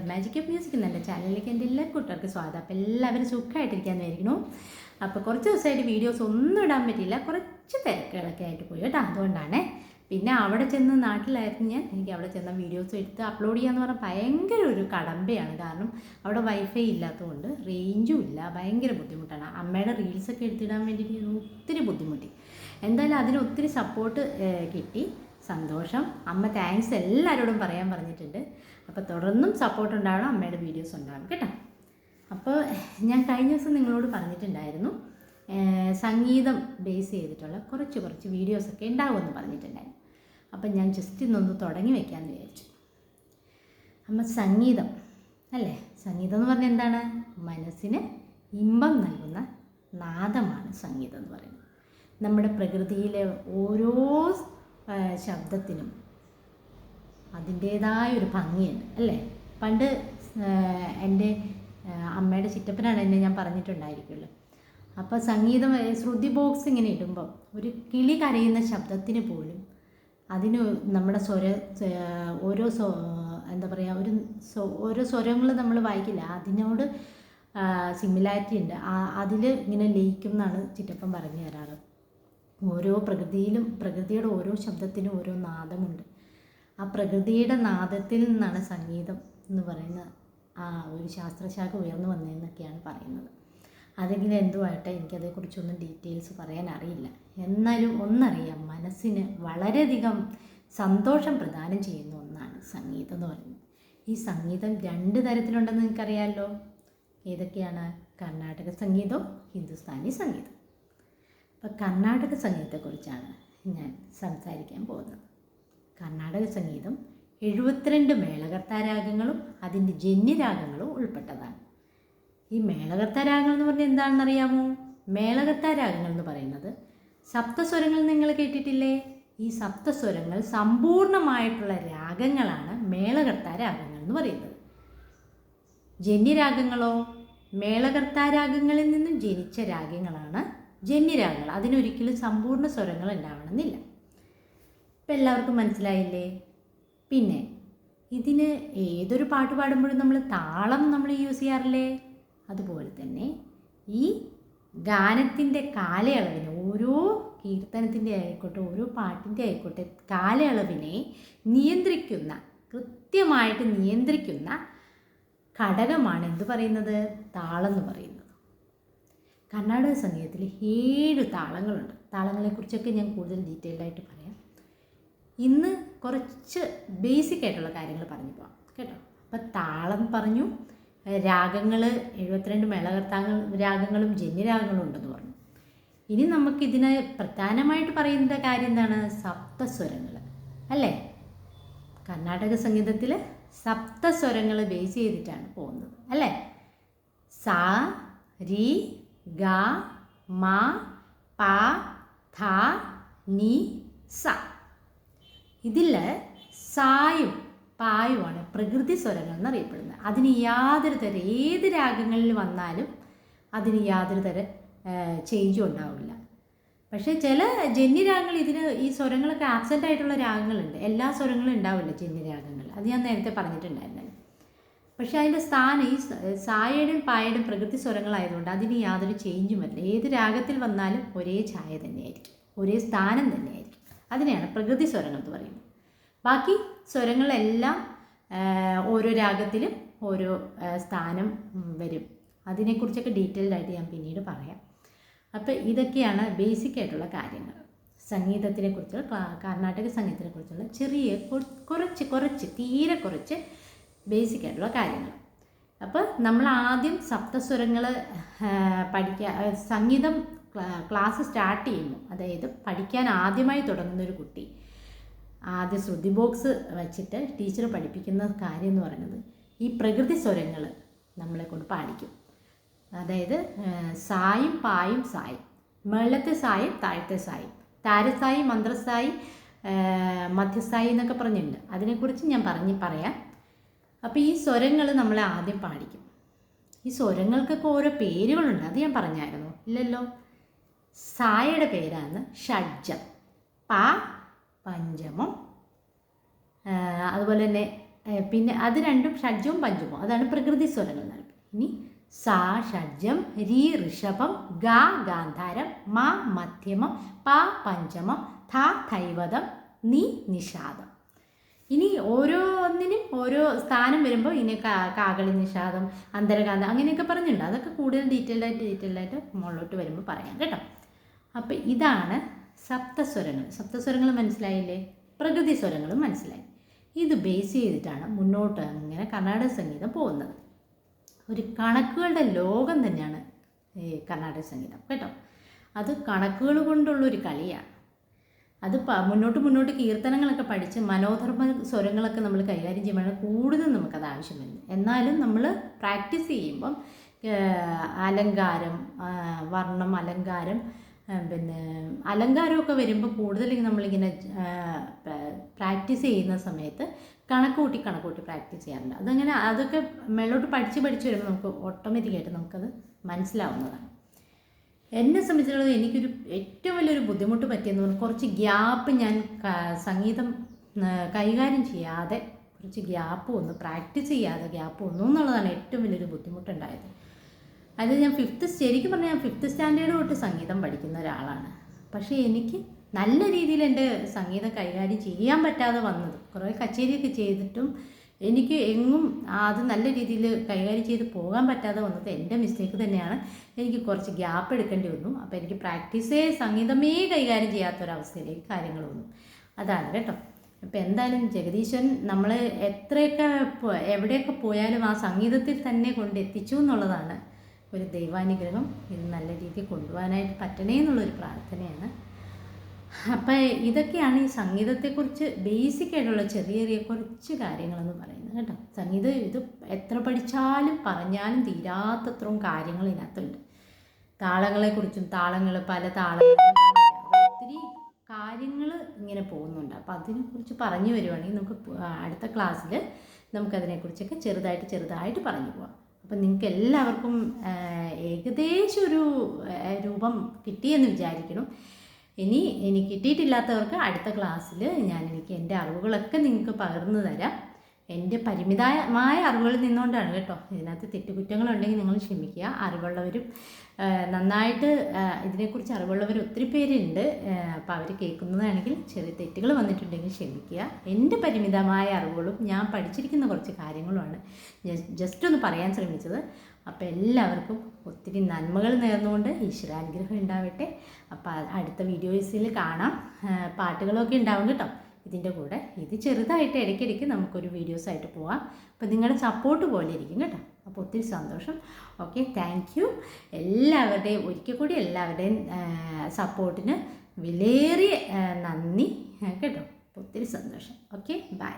The magic of music എന്റെ ചാനലിലേക്ക് എന്റെ എല്ലാ കൂട്ടുകാർക്ക് സ്വാഗതം. അപ്പോൾ എല്ലാവരും സുഖമായിട്ടിരിക്കാമെന്ന് വിചാരിക്കുന്നു അപ്പോൾ കുറച്ച് ദിവസമായിട്ട് വീഡിയോസ് ഒന്നും ഇടാൻ പറ്റിയില്ല. കുറച്ച് തിരക്കുകളൊക്കെ ആയിട്ട് പോയി കേട്ടോ. അതുകൊണ്ടാണ്. പിന്നെ അവിടെ ചെന്ന് നാട്ടിലായിരുന്നു ഞാൻ. എനിക്ക് അവിടെ ചെന്ന വീഡിയോസ് എടുത്ത് അപ്ലോഡ് ചെയ്യാന്ന് പറഞ്ഞാൽ ഭയങ്കര ഒരു കടമ്പയാണ്. കാരണം അവിടെ വൈഫൈ ഇല്ലാത്തതുകൊണ്ട് റേഞ്ചും ഇല്ല. ഭയങ്കര ബുദ്ധിമുട്ടാണ്. അമ്മയുടെ റീൽസൊക്കെ എടുത്തിടാൻ വേണ്ടിയിട്ട് ഞാൻ ഒത്തിരി ബുദ്ധിമുട്ടി. എന്തായാലും അതിന് ഒത്തിരി സപ്പോർട്ട് കിട്ടി. സന്തോഷം. അമ്മ താങ്ക്സ് എല്ലാവരോടും പറയാൻ പറഞ്ഞിട്ടുണ്ട്. അപ്പോൾ തുടർന്നും സപ്പോർട്ട് ഉണ്ടാവണം അമ്മയുടെ വീഡിയോസ് ഉണ്ടാവണം കേട്ടോ? അപ്പോൾ ഞാൻ കഴിഞ്ഞ ദിവസം നിങ്ങളോട് പറഞ്ഞിട്ടുണ്ടായിരുന്നു സംഗീതം ബേസ് ചെയ്തിട്ടുള്ള കുറച്ച് കുറച്ച് വീഡിയോസൊക്കെ ഉണ്ടാവുമെന്ന് പറഞ്ഞിട്ടുണ്ടായിരുന്നു. അപ്പം ഞാൻ ജസ്റ്റ് ഇന്നൊന്ന് തുടങ്ങി വെക്കാമെന്ന് വിചാരിച്ചു. അപ്പം സംഗീതം അല്ലേ? സംഗീതം എന്ന് പറഞ്ഞാൽ എന്താണ്? മനസ്സിന് ഇമ്പം നൽകുന്ന നാദമാണ് സംഗീതം എന്ന് പറയുന്നത്. നമ്മുടെ പ്രകൃതിയിലെ ഓരോ ശബ്ദത്തിനും അതിന്റേതായ ഒരു ഭംഗിയുണ്ട് അല്ലേ? പണ്ട് എന്റെ അമ്മയുടെ ചിറ്റപ്പനാണ് എന്നെ ഞാൻ പറഞ്ഞിട്ടുണ്ടായിരിക്കുമല്ലോ. അപ്പോൾ സംഗീതം ശ്രുതി ബോക്സ് ഇങ്ങനെ ഇടുമ്പോൾ ഒരു കിളി കരയുന്ന ശബ്ദത്തിന് പോലും അതിന് നമ്മുടെ സ്വര ഓരോ സ്വ എന്താ പറയുക ഒരു ഓരോ സ്വരങ്ങൾ നമ്മൾ വായിക്കില്ല. അതിനോട് സിമിലാരിറ്റി ഉണ്ട്. അതിൽ ഇങ്ങനെ ലയിക്കും എന്നാണ് ചിറ്റപ്പൻ പറഞ്ഞു തരാറ്. ഓരോ പ്രകൃതിയിലും പ്രകൃതിയുടെ ഓരോ ശബ്ദത്തിനും ഓരോ നാദമുണ്ട്. ആ പ്രകൃതിയുടെ നാദത്തിൽ നിന്നാണ് സംഗീതം എന്ന് പറയുന്ന ആ ഒരു ശാസ്ത്രശാഖ ഉയർന്നു വന്നതെന്നൊക്കെയാണ് പറയുന്നത്. അതെങ്കിലും എന്തുമായിട്ട് എനിക്കതേക്കുറിച്ചൊന്നും ഡീറ്റെയിൽസ് പറയാൻ അറിയില്ല. എന്നാലും ഒന്നറിയാം മനസ്സിന് വളരെയധികം സന്തോഷം പ്രദാനം ചെയ്യുന്ന ഒന്നാണ് സംഗീതം എന്ന് പറയുന്നത്. ഈ സംഗീതം രണ്ട് തരത്തിലുണ്ടെന്ന് നിങ്ങൾക്കറിയാമല്ലോ ഏതൊക്കെയാണ്? കർണാടക സംഗീതവും ഹിന്ദുസ്ഥാനി സംഗീതം അപ്പോൾ കർണാടക സംഗീതത്തെക്കുറിച്ചാണ് ഞാൻ സംസാരിക്കാൻ പോകുന്നത്. കർണാടക സംഗീതം എഴുപത്തിരണ്ട് മേളകർത്താരാഗങ്ങളും അതിന്റെ ജന്യരാഗങ്ങളും ഉൾപ്പെട്ടതാണ്. ഈ മേളകർത്താരാഗങ്ങൾ എന്ന് പറഞ്ഞാൽ എന്താണെന്ന് അറിയാമോ മേളകർത്താരാഗങ്ങൾ എന്ന് പറയുന്നത് സപ്തസ്വരങ്ങൾ നിങ്ങൾ കേട്ടിട്ടില്ലേ? ഈ സപ്തസ്വരങ്ങൾ സമ്പൂർണമായിട്ടുള്ള രാഗങ്ങളാണ് മേളകർത്താരാഗങ്ങൾ എന്ന് പറയുന്നത്. ജന്യരാഗങ്ങളോ മേളകർത്താരാഗങ്ങളിൽ നിന്നും ജനിച്ച രാഗങ്ങളാണ് ജന്യരാഗങ്ങൾ. അതിനൊരിക്കലും സമ്പൂർണ സ്വരങ്ങൾ ഉണ്ടാവണമെന്നില്ല. ഇപ്പം എല്ലാവർക്കും മനസ്സിലായില്ലേ? പിന്നെ ഇതിന് ഏതൊരു പാട്ട് പാടുമ്പോഴും നമ്മൾ താളം നമ്മൾ യൂസ് ചെയ്യാറില്ലേ? അതുപോലെ തന്നെ ഈ ഗാനത്തിന്റെ കാലയളവിന് ഓരോ കീർത്തനത്തിന്റെ ആയിക്കോട്ടെ ഓരോ പാട്ടിന്റെ ആയിക്കോട്ടെ കാലയളവിനെ നിയന്ത്രിക്കുന്ന കൃത്യമായിട്ട് നിയന്ത്രിക്കുന്ന ഘടകമാണ് എന്ത് പറയുന്നത്? താളം എന്ന് പറയുന്നത്. കർണാടക സംഗീതത്തിൽ ഏഴ് താളങ്ങളുണ്ട്. താളങ്ങളെക്കുറിച്ചൊക്കെ ഞാൻ കൂടുതൽ ഡീറ്റെയിൽഡായിട്ട് പറയാം. ഇന്ന് കുറച്ച് ബേസിക് ആയിട്ടുള്ള കാര്യങ്ങൾ പറഞ്ഞു പോകാം കേട്ടോ? അപ്പം താളം പറഞ്ഞു രാഗങ്ങൾ എഴുപത്തിരണ്ട് മേളകർത്താങ്ങൾ രാഗങ്ങളും ജന്യരാഗങ്ങളും ഉണ്ടെന്ന് പറഞ്ഞു. ഇനി നമുക്കിതിന് പ്രധാനമായിട്ട് പറയുന്ന കാര്യം എന്താണ്? സപ്തസ്വരങ്ങൾ അല്ലേ? കർണാടക സംഗീതത്തിൽ സപ്തസ്വരങ്ങൾ ബേസ് ചെയ്തിട്ടാണ് പോകുന്നത്. അല്ലേ? സ രി ഗ മ പ ധ നി സ. ഇതിൽ സായും പായുമാണ് പ്രകൃതി സ്വരങ്ങൾ എന്നറിയപ്പെടുന്നത്. അതിന് യാതൊരു തരം ഏത് രാഗങ്ങളിൽ വന്നാലും അതിന് യാതൊരു തരം ചേഞ്ചും ഉണ്ടാവില്ല. പക്ഷേ ചില ജന്യരാഗങ്ങൾ ഇതിന് ഈ സ്വരങ്ങളൊക്കെ ആബ്സെന്റ് ആയിട്ടുള്ള രാഗങ്ങളുണ്ട്. എല്ലാ സ്വരങ്ങളും ഉണ്ടാവില്ല ജന്യരാഗങ്ങൾ അത് ഞാൻ നേരത്തെ പറഞ്ഞിട്ടുണ്ടായിരുന്നു പക്ഷേ അതിന്റെ സ്ഥാനം ഈ സായയുടെയും പായയുടെയും പ്രകൃതി സ്വരങ്ങളായതുകൊണ്ട് അതിന് യാതൊരു ചേഞ്ചും വരില്ല. ഏത് രാഗത്തിൽ വന്നാലും ഒരേ ഛായ തന്നെയായിരിക്കും. ഒരേ സ്ഥാനം തന്നെയായിരിക്കും. അതിനെയാണ് പ്രകൃതി സ്വരങ്ങൾ എന്ന് പറയുന്നത്. ബാക്കി സ്വരങ്ങളെല്ലാം ഓരോ രാഗത്തിലും ഓരോ സ്ഥാനം വരും. അതിനെക്കുറിച്ചൊക്കെ ഡീറ്റെയിൽഡ് ആയിട്ട് ഞാൻ പിന്നീട് പറയാം. അപ്പോൾ ഇതൊക്കെയാണ് ബേസിക് ആയിട്ടുള്ള കാര്യങ്ങൾ. സംഗീതത്തിനെ കുറിച്ചുള്ള കർണാടക സംഗീതത്തിനെ കുറിച്ചുള്ള ചെറിയ കുറച്ച് കുറച്ച് തീരെ കുറച്ച് ബേസിക് ആയിട്ടുള്ള കാര്യങ്ങൾ. അപ്പോൾ നമ്മൾ ആദ്യം സപ്തസ്വരങ്ങൾ പഠിക്കുക സംഗീതം ക്ലാസ് സ്റ്റാർട്ട് ചെയ്യുന്നു. അതായത് പഠിക്കാൻ ആദ്യമായി തുടങ്ങുന്ന ഒരു കുട്ടി. ആദ്യ ശ്രുതി ബോക്സ് വച്ചിട്ട് ടീച്ചർ പഠിപ്പിക്കുന്ന കാര്യം എന്ന് പറയുന്നത് ഈ പ്രകൃതി സ്വരങ്ങൾ നമ്മളെ കൊണ്ട് പാടിക്കും അതായത് സായും പായും സായും. മേളത്തെ സായും താഴത്തെ സായും. താരസായി മന്ത്രസായി മധ്യസായി എന്നൊക്കെ പറഞ്ഞിട്ടുണ്ട്. അതിനെക്കുറിച്ച് ഞാൻ പറഞ്ഞ് പറയാം. അപ്പോൾ ഈ സ്വരങ്ങൾ നമ്മളെ ആദ്യം പാടിക്കും ഈ സ്വരങ്ങൾക്കൊക്കെ ഓരോ പേരുകളുണ്ട്. അത് ഞാൻ പറഞ്ഞായിരുന്നു. ഇല്ലല്ലോ? സായയുടെ പേരാണ് ഷഡ്ജം. പ പഞ്ചമം. അതുപോലെ തന്നെ പിന്നെ അത് രണ്ടും ഷഡ്ജവും പഞ്ചമവും. അതാണ് പ്രകൃതി സ്വരങ്ങൾ നൽകുന്നത് ഇനി സാ ഷഡ്ജം രീ ഋഷഭം ഗ ഗാന്ധാരം മ മധ്യമം പ പഞ്ചമം ധ ധൈവതം നീ നിഷാദം. ഇനി ഓരോന്നിനും ഓരോ സ്ഥാനം വരുമ്പോൾ ഇനി കാകളി നിഷാദം അന്തരകാന്തം അങ്ങനെയൊക്കെ പറഞ്ഞിട്ടുണ്ട്. അതൊക്കെ കൂടുതൽ ഡീറ്റെയിൽഡ് ആയിട്ട് ഡീറ്റെയിൽഡ് ആയിട്ട് മുകളിലോട്ട് വരുമ്പോൾ പറയാം കേട്ടോ. അപ്പോൾ ഇതാണ് സപ്തസ്വരങ്ങൾ. സപ്തസ്വരങ്ങൾ മനസ്സിലായില്ലേ? പ്രകൃതി സ്വരങ്ങളും മനസ്സിലായി. ഇത് ബേസ് ചെയ്തിട്ടാണ് മുന്നോട്ട് ഇങ്ങനെ കർണാടക സംഗീതം പോകുന്നത്. ഒരു കണക്കുകളുടെ ലോകം തന്നെയാണ് ഈ കർണാടക സംഗീതം കേട്ടോ? അത് കണക്കുകൾ കൊണ്ടുള്ളൊരു കളിയാണ്. അത് മുന്നോട്ട് മുന്നോട്ട് കീർത്തനങ്ങളൊക്കെ പഠിച്ച് മനോധർമ്മ സ്വരങ്ങളൊക്കെ നമ്മൾ കൈകാര്യം ചെയ്യുമ്പോൾ കൂടുതൽ നമുക്കത് ആവശ്യം വരും എന്നാലും നമ്മൾ പ്രാക്ടീസ് ചെയ്യുമ്പം അലങ്കാരം വർണം അലങ്കാരം പിന്നെ അലങ്കാരമൊക്കെ വരുമ്പോൾ കൂടുതൽ നമ്മളിങ്ങനെ പ്രാക്ടീസ് ചെയ്യുന്ന സമയത്ത് കണക്ക് കൂട്ടി കണക്ക് കൂട്ടി പ്രാക്ടീസ് ചെയ്യാറുണ്ട്. അതങ്ങനെ അതൊക്കെ മേളോട്ട് പഠിച്ച് പഠിച്ച് വരുമ്പോൾ നമുക്ക് ഓട്ടോമാറ്റിക്കായിട്ട് നമുക്കത് മനസ്സിലാവുന്നതാണ്. എന്നെ സംബന്ധിച്ചിടത്തോളം എനിക്കൊരു ഏറ്റവും വലിയൊരു ബുദ്ധിമുട്ട് പറ്റിയെന്ന് പറഞ്ഞാൽ കുറച്ച് ഗ്യാപ്പ് ഞാൻ സംഗീതം കൈകാര്യം ചെയ്യാതെ കുറച്ച് ഗ്യാപ്പ് വന്നു പ്രാക്ടീസ് ചെയ്യാതെ ഗ്യാപ്പ് വന്നു എന്നുള്ളതാണ് ഏറ്റവും വലിയൊരു ബുദ്ധിമുട്ടുണ്ടായത്. അത് ഞാൻ ഫിഫ്ത്ത് ശരിക്കും പറഞ്ഞാൽ ഞാൻ ഫിഫ്ത്ത് സ്റ്റാൻഡേർഡ് തൊട്ട് സംഗീതം പഠിക്കുന്ന ഒരാളാണ്. പക്ഷേ എനിക്ക് നല്ല രീതിയിൽ എന്റെ സംഗീതം കൈകാര്യം ചെയ്യാൻ പറ്റാതെ വന്നത്. കുറേ കച്ചേരിയൊക്കെ ചെയ്തിട്ടും എനിക്ക് എങ്ങും അത് നല്ല രീതിയിൽ കൈകാര്യം ചെയ്ത് പോകാൻ പറ്റാതെ വന്നത് എന്റെ മിസ്റ്റേക്ക് തന്നെയാണ്. എനിക്ക് കുറച്ച് ഗ്യാപ്പ് എടുക്കേണ്ടി വന്നു. അപ്പോൾ എനിക്ക് പ്രാക്ടീസേ സംഗീതമേ കൈകാര്യം ചെയ്യാത്തൊരവസ്ഥയിലേക്ക് കാര്യങ്ങൾ വന്നു. അതാണ് കേട്ടോ. അപ്പോൾ എന്തായാലും ജഗദീശൻ നമ്മൾ എത്രയൊക്കെ എവിടെയൊക്കെ പോയാലും ആ സംഗീതത്തിൽ തന്നെ കൊണ്ടെത്തിച്ചു എന്നുള്ളതാണ് ഒരു ദൈവാനുഗ്രഹം ഇത് നല്ല രീതിയിൽ കൊണ്ടുപോകാനായിട്ട് പറ്റണേ എന്നുള്ളൊരു പ്രാർത്ഥനയാണ്. അപ്പം ഇതൊക്കെയാണ് ഈ സംഗീതത്തെക്കുറിച്ച് ബേസിക് ആയിട്ടുള്ള ചെറിയ ചെറിയ കുറച്ച് കാര്യങ്ങളെന്ന് പറയുന്നത് കേട്ടോ. സംഗീതം ഇത് എത്ര പഠിച്ചാലും പറഞ്ഞാലും തീരാത്തത്രയും കാര്യങ്ങൾ ഇതിനകത്തുണ്ട്. താളങ്ങളെക്കുറിച്ചും താളങ്ങൾ പല പറഞ്ഞില്ലേ, ഒത്തിരി കാര്യങ്ങൾ ഇങ്ങനെ പോകുന്നുണ്ട്. അപ്പോൾ അതിനെക്കുറിച്ച് പറഞ്ഞു വരുവാണെങ്കിൽ നമുക്ക് അടുത്ത ക്ലാസ്സിൽ നമുക്കതിനെക്കുറിച്ചൊക്കെ ചെറുതായിട്ട് ചെറുതായിട്ട് പറഞ്ഞു പോവാം. അപ്പം നിങ്ങൾക്ക് എല്ലാവർക്കും ഏകദേശം ഒരു രൂപം കിട്ടിയെന്ന് വിചാരിക്കണം ഇനി ഇനി കിട്ടിയിട്ടില്ലാത്തവർക്ക് അടുത്ത ക്ലാസ്സിൽ ഞാൻ എനിക്ക് എന്റെ അറിവുകളൊക്കെ നിങ്ങൾക്ക് പകർന്നു തരാം. എന്റെ പരിമിതമായ അറിവുകളിൽ നിന്നുകൊണ്ടാണ് കേട്ടോ. ഇതിനകത്ത് തെറ്റുകുറ്റങ്ങളുണ്ടെങ്കിൽ നിങ്ങൾ ക്ഷമിക്കുക. അറിവുള്ളവരും നന്നായിട്ട് ഇതിനെക്കുറിച്ച് അറിവുള്ളവർ ഒത്തിരി പേരുണ്ട്. അപ്പോൾ അവർ കേൾക്കുന്നതാണെങ്കിൽ ചെറിയ തെറ്റുകൾ വന്നിട്ടുണ്ടെങ്കിൽ ക്ഷമിക്കുക. എന്റെ പരിമിതമായ അറിവുകളും ഞാൻ പഠിച്ചിരിക്കുന്ന കുറച്ച് കാര്യങ്ങളുമാണ് ജസ്റ്റ് ഒന്ന് പറയാൻ ശ്രമിച്ചത്. അപ്പോൾ എല്ലാവർക്കും ഒത്തിരി നന്മകൾ നേർന്നുകൊണ്ട് ഈശ്വരാനുഗ്രഹം ഉണ്ടാവട്ടെ. അപ്പോൾ അടുത്ത വീഡിയോസിൽ കാണാം. പാട്ടുകളൊക്കെ ഉണ്ടാവും കേട്ടോ. ഇതിന്റെ കൂടെ ഇത് ചെറുതായിട്ട് ഇടയ്ക്കിടയ്ക്ക് നമുക്കൊരു വീഡിയോസായിട്ട് പോവാം. അപ്പോൾ നിങ്ങളുടെ സപ്പോർട്ട് പോലെ ഇരിക്കും കേട്ടോ. അപ്പോൾ ഒത്തിരി സന്തോഷം. ഓക്കെ താങ്ക് യു എല്ലാവരുടെയും ഒരിക്കൽ കൂടി എല്ലാവരുടെയും സപ്പോർട്ടിന് വിലയേറിയ നന്ദി കേട്ടോ. ഒത്തിരി സന്തോഷം. Okay bye